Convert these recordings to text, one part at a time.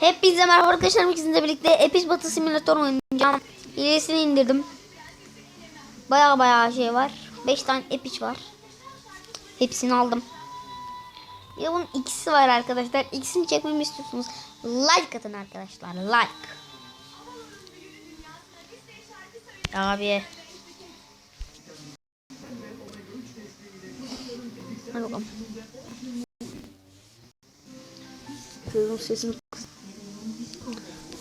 Hepinize merhaba arkadaşlar. İkisinde birlikte Epic Batı Simulator oynayacağım. İlerisini indirdim. Baya baya şey var. 5 tane Epic var. Hepsini aldım. Bir de bunun ikisi var arkadaşlar. İkisini çekmemi istiyorsunuz. Like atın arkadaşlar. Like. Abi. Hadi bakalım. Televizyon sesini.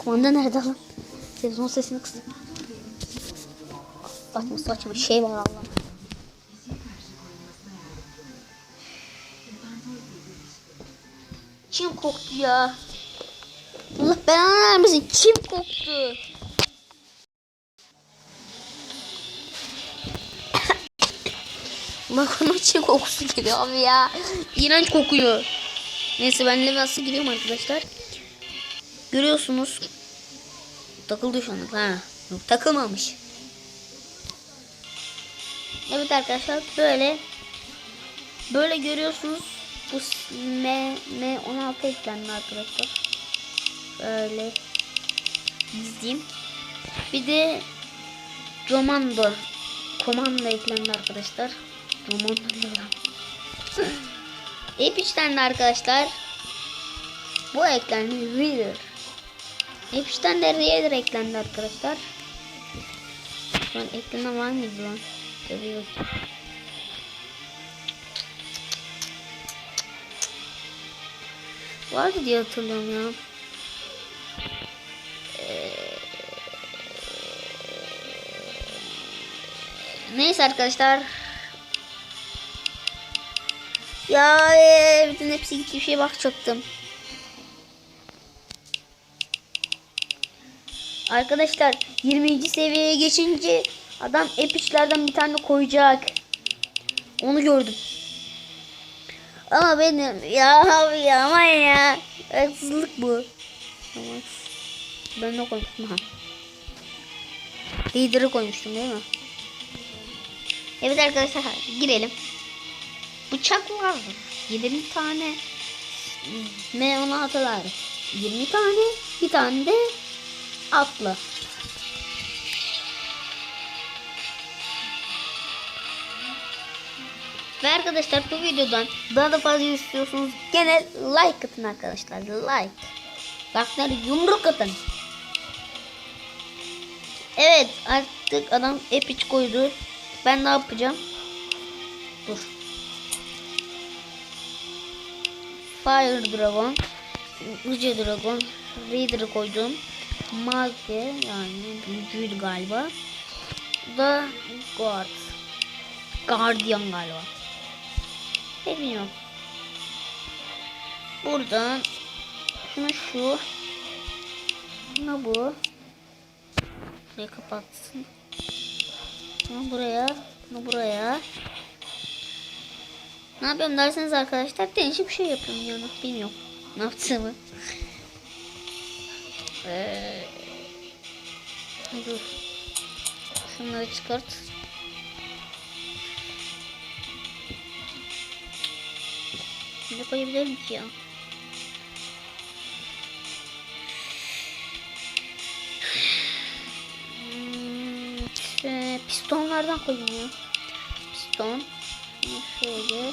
Kumanda nerede lan? Televizyon sesini kıs. Saçma saçma şey var Allah. Kim koktu ya? Allah belanı vermesin. Kim koktu? Bak onun için kokusu geliyor abi ya. İğrenç kokuyor. Neyse ben Levas'a giriyorum arkadaşlar. Görüyorsunuz. Takıldı şu anda. Ha. Yok takılmamış. Evet arkadaşlar böyle böyle görüyorsunuz. Bu M, M16 eklendi arkadaşlar. Böyle dizeyim. Bir de Romando komando eklendi arkadaşlar. Romando Epic'ten de arkadaşlar bu eklendi Reader. Epic'ten de Reader eklendi arkadaşlar. Şu an eklenen var mıydı lan? Tabii. Vardı diye hatırlıyorum ya. Ee, Neyse arkadaşlar. Ya e, bütün hepsi gitti bir şeye bakacaktım. Arkadaşlar 20. seviyeye geçince adam epiclerden bir tane koyacak. Onu gördüm. Ama benim ya abi ya aman ya. Haksızlık bu. Ben ne koymuştum ha. Lider'i koymuştum değil mi? Evet arkadaşlar girelim. Bıçak var. 20 tane M16'lar. 20 tane. Bir tane de atlı. Ve arkadaşlar bu videodan daha da fazla istiyorsunuz gene like atın arkadaşlar. Like. Like'ları yumruk atın. Evet artık adam epic koydu. Ben ne yapacağım? Dur. Fire Dragon, Uca Dragon, Raider'ı koydum. Mage yani büyücüydü galiba. Da Guard. Guardian galiba. Ne bilmiyorum. Buradan şunu şu. Ne bu? Burayı kapatsın. Bunu buraya, bunu buraya. Ne yapıyorum derseniz arkadaşlar değişik bir şey yapıyorum yani bilmiyorum ne yaptığımı. Ee, dur. Şunları çıkart. Ne koyabilirim ki ya? Hmm, şey, pistonlardan koyayım ya. Piston. Şöyle.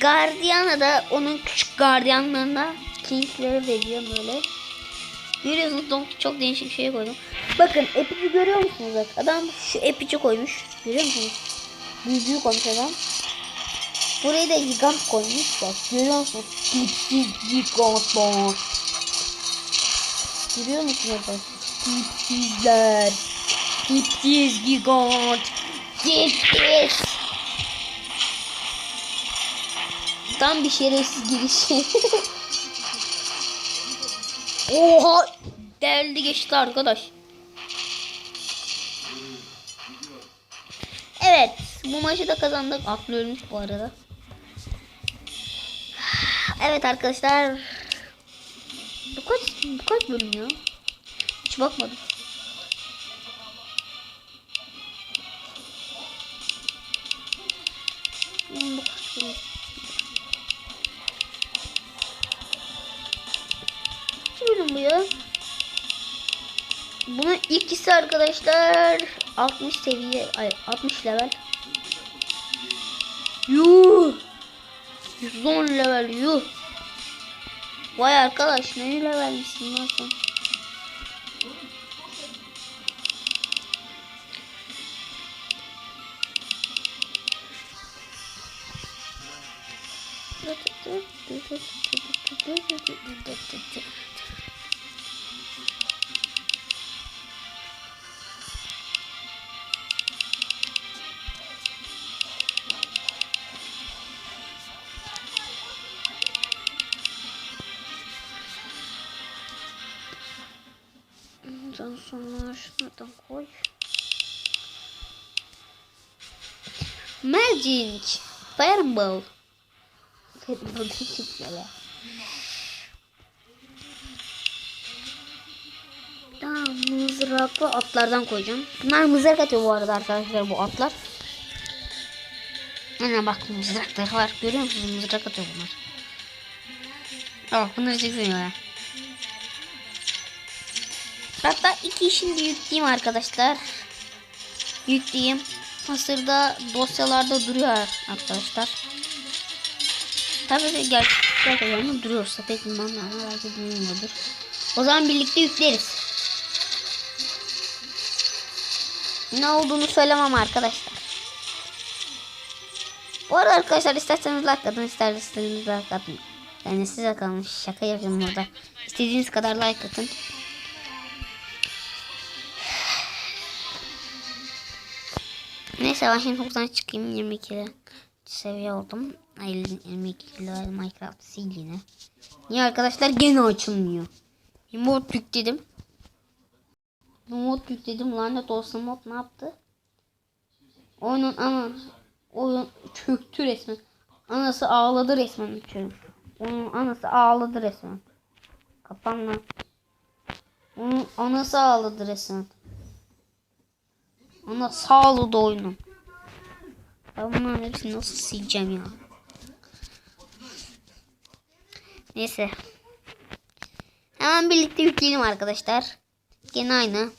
Gardiyana da onun küçük gardiyanlarına kinklere veriyor böyle. Görüyorsunuz Donkey çok değişik şey koydum. Bakın epici görüyor musunuz? Bak adam şu epici koymuş. Görüyor musunuz? Büyücüyü koymuş adam. Burayı da gigant koymuş. Bak görüyor musunuz? Dipsiz gigantlar. Görüyor musunuz? Bak? Dipsizler. Dipsiz gigant. Dipsiz. Tam bir şerefsiz girişi. Oha! Deldi geçti arkadaş. Evet. Bu maçı da kazandık. Aklı ölmüş bu arada. Evet arkadaşlar. Bu kaç, bu kaç bölüm ya? Hiç bakmadım. Bunun ikisi arkadaşlar 60 seviye, ay 60 level. Yuh. 110 level yuh. Vay arkadaş ne levelmişsin lan sen. Ondan sonra şuradan koy. Magic Fireball. Fireball ya. Tamam mızraklı atlardan koyacağım. Bunlar mızrak atıyor bu arada arkadaşlar bu atlar. Ana bak mızrakları var. Görüyor musunuz mızrak atıyor bunlar. Bak bunları çok seviyorlar. Hatta iki işini de yükleyeyim arkadaşlar. Yükleyeyim. Hasırda dosyalarda duruyor arkadaşlar. Tabii de gerçekten duruyorsa pek bilmem ama belki bilmiyordur. O zaman birlikte yükleriz. Ne olduğunu söylemem arkadaşlar. Bu arada arkadaşlar isterseniz like atın isterseniz like atın. Yani size kalmış şaka yapıyorum burada. İstediğiniz kadar like atın. Neyse ben şimdi buradan çıkayım 22 seviye oldum. Ay 22 level Minecraft sil yine. Niye arkadaşlar gene açılmıyor. Mod yükledim. Mod yükledim lanet olsun mod ne yaptı? Oyunun ana oyun çöktü resmen. Anası ağladı resmen çocuk. Onun anası ağladı resmen. Kapan lan. Onun anası ağladı resmen. Ana sağlığı da oyunun. Ben bunların hepsini nasıl sileceğim ya. Neyse. Hemen birlikte yükleyelim arkadaşlar. Gene aynı.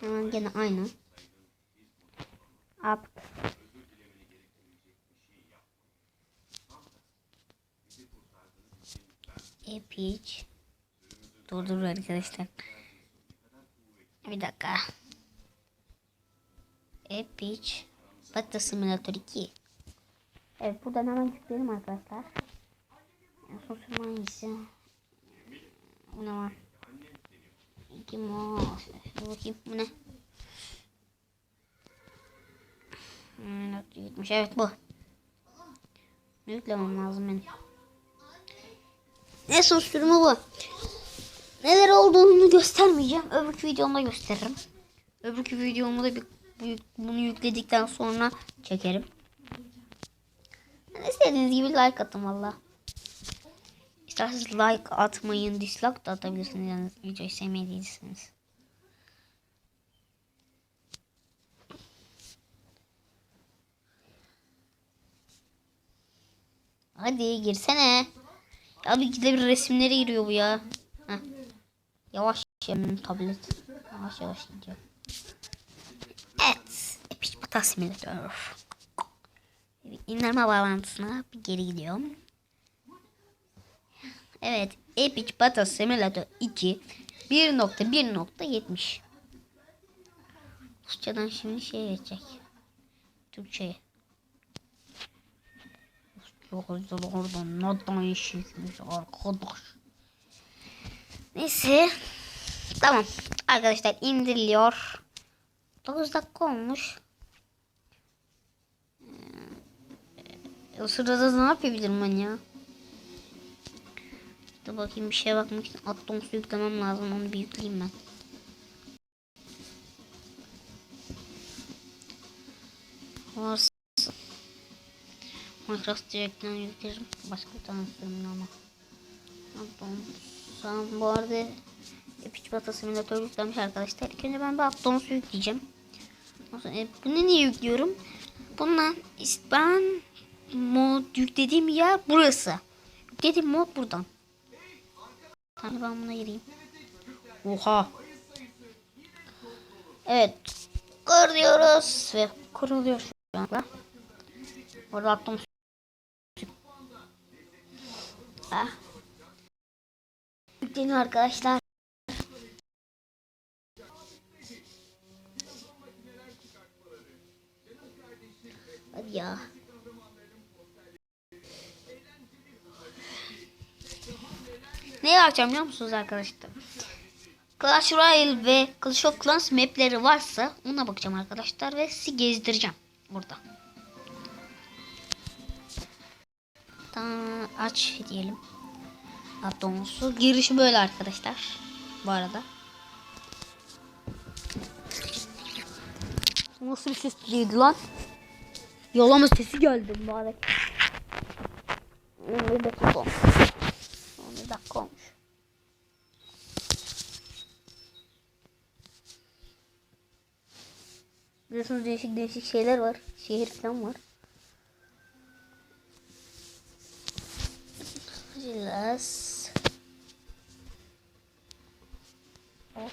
Hemen gene aynı. Up. Epic. Dur dur arkadaşlar. Bir dakika. Epic. Pata Simulator 2. Evet buradan hemen yükleyelim arkadaşlar. Son sürüm hangisi? Bu ne var? Kim o? Dur bakayım bu ne? Hmm, yükmüş. Evet bu. Yüklemem lazım benim. En son sürümü bu. Neler olduğunu göstermeyeceğim. Öbürkü videomda gösteririm. Öbürkü videomu da bir, bu- bunu yükledikten sonra çekerim. Yani istediğiniz gibi like atın valla. İsterseniz like atmayın, dislike da atabilirsiniz yani videoyu sevmediyseniz. Hadi girsene. Abi bir resimlere giriyor bu ya. Yavaş benim tablet. Yavaş yavaş gidiyor. Evet. Epic Pata Simulator. İndirme bağlantısına bir geri gidiyorum. Evet. Epic Pata Simulator 2 1.1.70 Rusçadan şimdi şey geçecek. Türkçe'ye. Yazılardan neden işitmiş arkadaş. Neyse. Tamam. Arkadaşlar indiriliyor. 9 dakika olmuş. Ee, o sırada ne yapabilirim ben ya? İşte bakayım bir şeye bakmak için Atoms'u yüklemem lazım. Onu bir yükleyeyim ben. Varsa Minecraft direktten yüklerim. Başka bir sürümün ama. Atom. Sen bu arada Epic Bata Simulator yüklenmiş arkadaşlar. İlk önce ben bir Atoms'u yükleyeceğim. Sonra, e, bunu niye yüklüyorum? Bundan ben mod yüklediğim yer burası. Yüklediğim mod buradan. Tamam ben buna gireyim. Oha. Evet. Kırıyoruz ve kuruluyor şu anda. Orada attım. Ah. Yükleniyor arkadaşlar. Hadi ya. Ne yapacağım biliyor musunuz arkadaşlar? Clash Royale ve Clash of Clans mapleri varsa ona bakacağım arkadaşlar ve sizi gezdireceğim burada. Tamam aç diyelim. Atomsu. Girişi böyle arkadaşlar. Bu arada. Nasıl bir ses değildi lan? Yolama sesi geldi mübarek. 11 dakika olmuş. 11 dakika olmuş. Biliyorsunuz değişik değişik şeyler var. Şehir falan var. Relax. Of.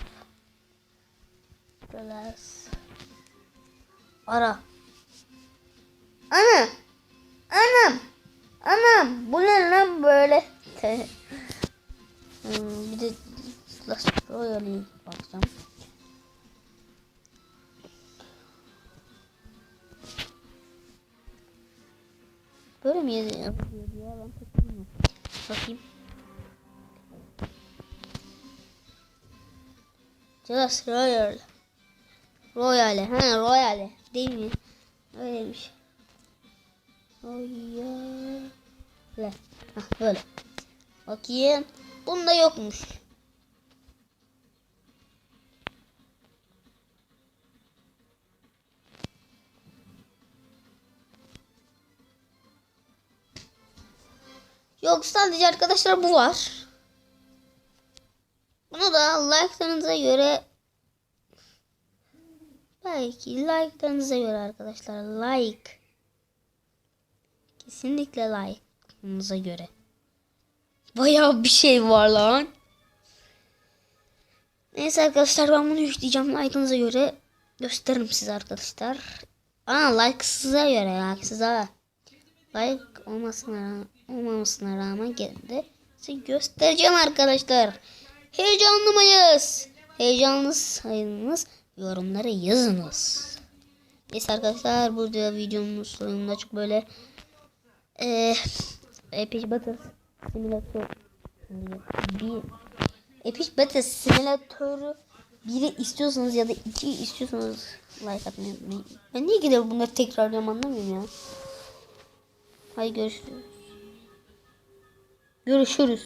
Relax. Ara. Ana. Anam. Anam. Bu ne lan böyle? hmm, bir de Clash Royale'e bakacağım. Böyle mi yazıyor ya? Ben pek. Bakayım. Just Royal. Royale. Ha Royale. Değil mi? Öyleymiş. Royale. Hah böyle. Bakayım. Bunda yokmuş. Yok sadece arkadaşlar bu var. Bunu da like'larınıza göre belki like'larınıza göre arkadaşlar like kesinlikle like'larınıza göre bayağı bir şey var lan. Neyse arkadaşlar ben bunu yükleyeceğim like'ınıza göre gösteririm size arkadaşlar. Aa like size göre ya size like olmasına olmamasına rağmen gene de size göstereceğim arkadaşlar. Heyecanlı mıyız? Heyecanlıysanız yorumlara yazınız. Neyse arkadaşlar burada videonun sonunda çok böyle eee Epic Battle Simulator bir Epic Battle Simulator'u biri istiyorsanız ya da iki istiyorsanız like atmayı unutmayın. Ben niye gidiyor bunları tekrarlıyorum anlamıyorum ya. Hadi görüşürüz. Görüşürüz.